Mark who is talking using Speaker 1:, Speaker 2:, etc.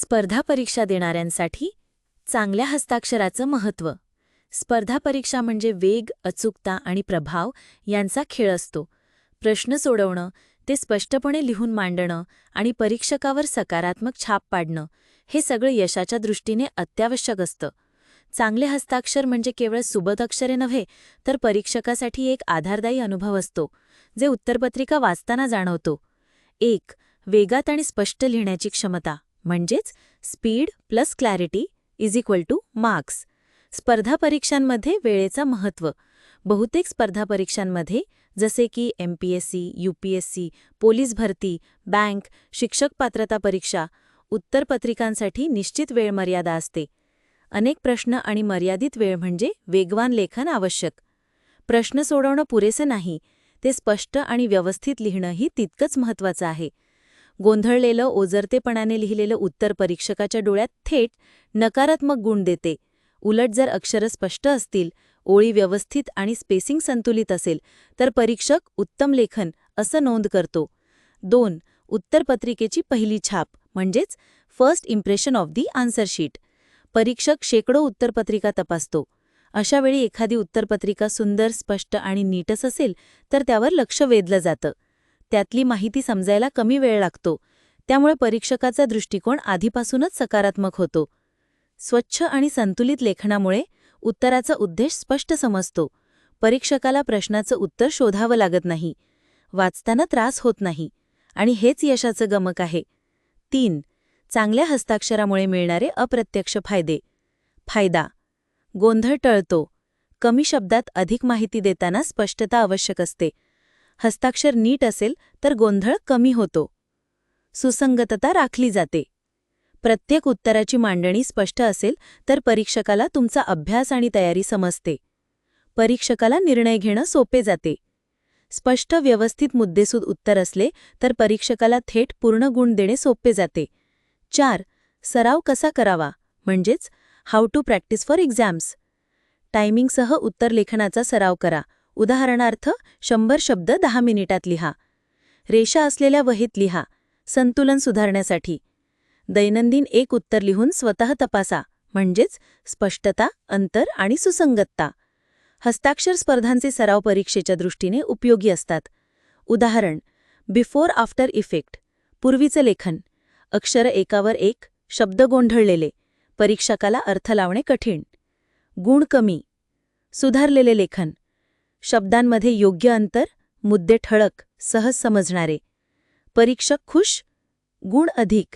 Speaker 1: स्पर्धा परीक्षा देणाऱ्यांसाठी चांगल्या हस्ताक्षराचं महत्त्व. स्पर्धा परीक्षा म्हणजे वेग अचूकता आणि प्रभाव यांचा खेळ असतो. प्रश्न सोडवणं ते स्पष्टपणे लिहून मांडणं आणि परीक्षकावर सकारात्मक छाप पाडणं हे सगळं यशाच्या दृष्टीने अत्यावश्यक असतं. चांगले हस्ताक्षर म्हणजे केवळ सुबत अक्षरे नव्हे तर परीक्षकासाठी एक आधारदायी अनुभव असतो जे उत्तरपत्रिका वाचताना जाणवतो. एक वेगात आणि स्पष्ट लिहिण्याची क्षमता. म्हणजेच speed plus clarity is equal to marks. स्पर्धा परीक्षांमध्ये वेळेचा महत्त्व बहुतेक स्पर्धा परीक्षांमध्ये जसे की एमपीएससी यूपीएससी पोलीस भरती बँक शिक्षक पात्रता परीक्षा उत्तरपत्रिकांसाठी निश्चित वेळ मर्यादा असते. अनेक प्रश्न आणि मर्यादित वेळ म्हणजे वेगवान लेखन आवश्यक. प्रश्न सोडवणं पुरेसं नाही ते स्पष्ट आणि व्यवस्थित लिहिणंही तितकंच महत्त्वाचं आहे. गोंधळलेलं ओझरतेपणाने लिहिलेलं उत्तर परीक्षकाच्या डोळ्यात थेट नकारात्मक गुण देते. उलट जर अक्षरं स्पष्ट असतील ओळी व्यवस्थित आणि स्पेसिंग संतुलित असेल तर परीक्षक उत्तम लेखन असं नोंद करतो. दोन उत्तरपत्रिकेची पहिली छाप म्हणजेच first impression of the answer sheet परीक्षक शेकडो उत्तरपत्रिका तपासतो. अशावेळी एखादी उत्तरपत्रिका सुंदर स्पष्ट आणि नीटस असेल तर त्यावर लक्ष वेधलं जातं. त्यातली माहिती समजायला कमी वेळ लागतो. त्यामुळे परीक्षकाचा दृष्टिकोन आधीपासूनच सकारात्मक होतो. स्वच्छ आणि संतुलित लेखनामुळे उत्तराचा उद्देश स्पष्ट समजतो. परीक्षकाला प्रश्नाचं उत्तर शोधावं लागत नाही. वाचताना त्रास होत नाही. आणि हेच यशाचं गमक आहे. तीन चांगल्या हस्ताक्षरामुळे मिळणारे अप्रत्यक्ष फायदे. फायदा गोंधळ टळतो. कमी शब्दात अधिक माहिती देताना स्पष्टता आवश्यक असते. हस्ताक्षर नीट असेल तर गोंधळ कमी होतो. सुसंगतता राखली जाते. प्रत्येक उत्तराची मांडणी स्पष्ट असेल तर परीक्षकाला तुमचा अभ्यास आणि तयारी समजते. परीक्षकाला निर्णय घेणं सोपे जाते. स्पष्ट व्यवस्थित मुद्देसूद उत्तर असले तर परीक्षकाला थेट पूर्ण गुण देणे सोपे जाते. चार सराव कसा करावा? म्हणजेच how to practise for exams टायमिंगसह उत्तरलेखनाचा सराव करा. उदाहरणार्थ शंभर शब्द दहा मिनिटात लिहा. रेषा असलेल्या वहीत लिहा. संतुलन सुधारण्यासाठी. दैनंदिन एक उत्तर लिहून स्वतः तपासा. म्हणजेच स्पष्टता अंतर आणि सुसंगतता. हस्ताक्षर स्पर्धांचे सराव परीक्षेच्या दृष्टीने उपयोगी असतात. उदाहरण बिफोर आफ्टर इफेक्ट. पूर्वीचं लेखन. अक्षर एकावर एक शब्द गोंधळलेले. परीक्षकाला अर्थ लावणे कठीण. गुण कमी. सुधारलेले लेखन. शब्दांमध्ये योग्य अंतर मुद्दे ठळक सहज समजणारे. परीक्षक खुश गुण अधिक.